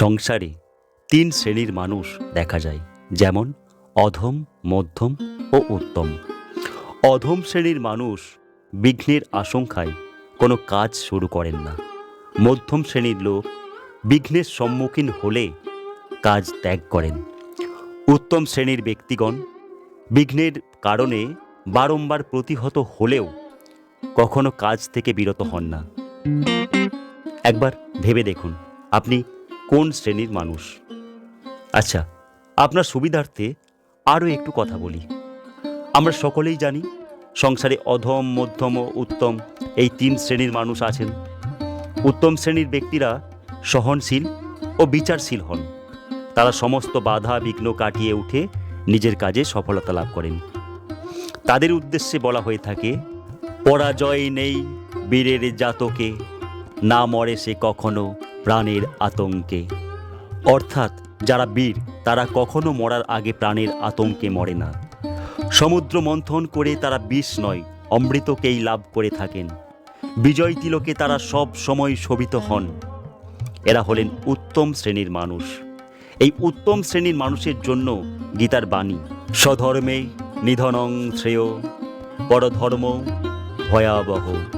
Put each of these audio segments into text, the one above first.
সংসারে তিন শ্রেণির মানুষ দেখা যায়, যেমন অধম, মধ্যম ও উত্তম। অধম শ্রেণির মানুষ বিঘ্নের আশঙ্কায় কোনো কাজ শুরু করেন না। মধ্যম শ্রেণির লোক বিঘ্নের সম্মুখীন হলে কাজ ত্যাগ করেন। উত্তম শ্রেণির ব্যক্তিগণ বিঘ্নের কারণে বারংবার প্রতিহত হলেও কখনো কাজ থেকে বিরত হন না। একবার ভেবে দেখুন, আপনি কোন শ্রেণির মানুষ? আচ্ছা আপনার সুবিধার্থে আরও একটু কথা বলি। আমরা সকলেই জানি, সংসারে অধম, মধ্যম ও উত্তম এই তিন শ্রেণির মানুষ আছেন। উত্তম শ্রেণির ব্যক্তিরা সহনশীল ও বিচারশীল হন। তারা সমস্ত বাধা বিঘ্ন কাটিয়ে উঠে নিজের কাজে সফলতা লাভ করেন। তাদের উদ্দেশ্যে বলা হয়ে থাকে, পরাজয় নেই বীরের জাতকে, না মরে সে কখনো প্রাণের আতঙ্কে। অর্থাৎ যারা বীর, তারা কখনো মরার আগে প্রাণের আতঙ্কে মরে না। সমুদ্র মন্থন করে তারা বিষ নয়, অমৃতকেই লাভ করে থাকেন। বিজয় তিলকে তারা সব সময় শোভিত হন। এরা হলেন উত্তম শ্রেণির মানুষ। এই উত্তম শ্রেণির মানুষের জন্য গীতার বাণী, স্বধর্মে নিধনং শ্রেয়, পরধর্ম ভয়াবহ।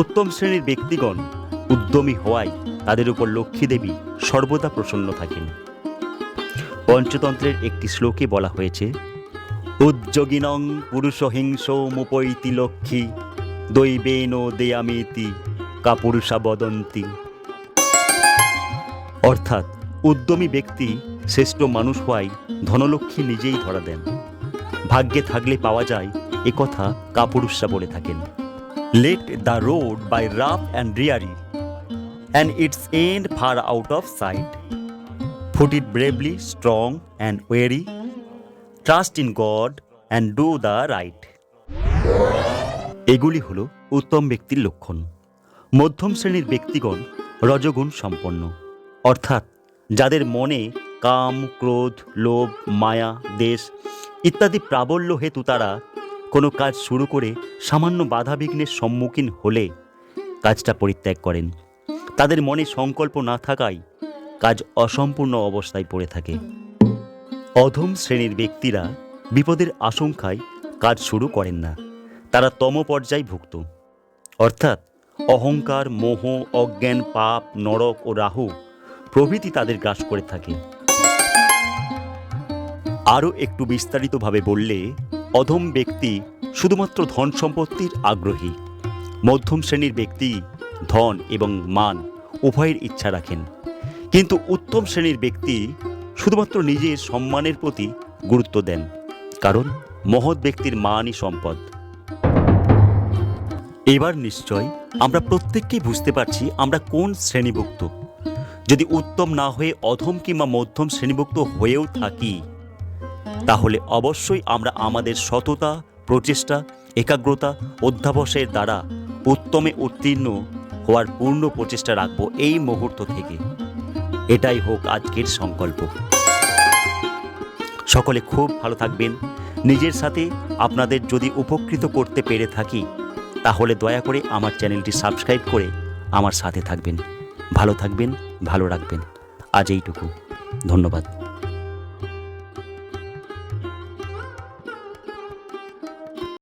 উত্তম শ্রেণির ব্যক্তিগণ উদ্যমী হওয়ায় তাদের উপর লক্ষ্মী দেবী সর্বদা প্রসন্ন থাকেন। পঞ্চতন্ত্রের একটি শ্লোকে বলা হয়েছে উদ্যোগিনং পুরুষহিংস মুপৈতি লক্ষ্মী দৈবেন দেয়ামিতি কাপুরুষা বদন্তি। অর্থাৎ উদ্যমী ব্যক্তি শ্রেষ্ঠ মানুষ হওয়ায় ধনলক্ষ্মী নিজেই ধরা দেন। ভাগ্যে থাকলে পাওয়া যায় একথা কথা কাপুরুষরা বলে থাকেন। Let the road be rough and weary and it's end far out of sight foot it bravely strong and weary trust in God and do the right এগুলি হলো উত্তম ব্যক্তির লক্ষণ। মধ্যম শ্রেণির ব্যক্তিগণ রজগুণ সম্পন্ন। অর্থাৎ যাদের মনে কাম, ক্রোধ, লোভ, মায়া, দেশ ইত্যাদি প্রাবল্য হেতু তারা কোনো কাজ শুরু করে সামান্য বাধাবিঘ্নের সম্মুখীন হলে কাজটা পরিত্যাগ করেন। তাদের মনে সংকল্প না থাকায় কাজ অসম্পূর্ণ অবস্থায় পড়ে থাকে। অধম শ্রেণির ব্যক্তিরা বিপদের আশঙ্কায় কাজ শুরু করেন না। তারা তম পর্যায় ভুক্ত। অর্থাৎ অহংকার, মোহ, অজ্ঞান, পাপ, নরক ও রাহু প্রভৃতি তাদের গ্রাস করে থাকে। আরও একটু বিস্তারিতভাবে বললে অধম ব্যক্তি শুধুমাত্র ধন সম্পত্তির আগ্রহী। মধ্যম শ্রেণির ব্যক্তি ধন এবং মান উভয়ের ইচ্ছা রাখেন। কিন্তু উত্তম শ্রেণির ব্যক্তি শুধুমাত্র নিজের সম্মানের প্রতি গুরুত্ব দেন, কারণ মহৎ ব্যক্তির মানই সম্পদ। এবার নিশ্চয় আমরা প্রত্যেককেই বুঝতে পারছি আমরা কোন শ্রেণীভুক্ত। যদি উত্তম না হয়ে অধম কিংবা মধ্যম শ্রেণীভুক্ত হয়েও থাকি তাহলে অবশ্যই আমরা আমাদের সততা, প্রচেষ্টা, একাগ্রতা, অধ্যাবসায়ের দ্বারা উত্তমে উত্তীর্ণ হওয়ার পূর্ণ প্রচেষ্টা রাখব এই মুহূর্ত থেকে। এটাই হোক আজকের সংকল্প। সকলে খুব ভালো থাকবেন। নিজের সাথে আপনাদের যদি উপকৃত করতে পেরে থাকি, তাহলে দয়া করে আমার চ্যানেলটি সাবস্ক্রাইব করে আমার সাথে থাকবেন। ভালো থাকবেন, ভালো রাখবেন। আজ এইটুকু। ধন্যবাদ।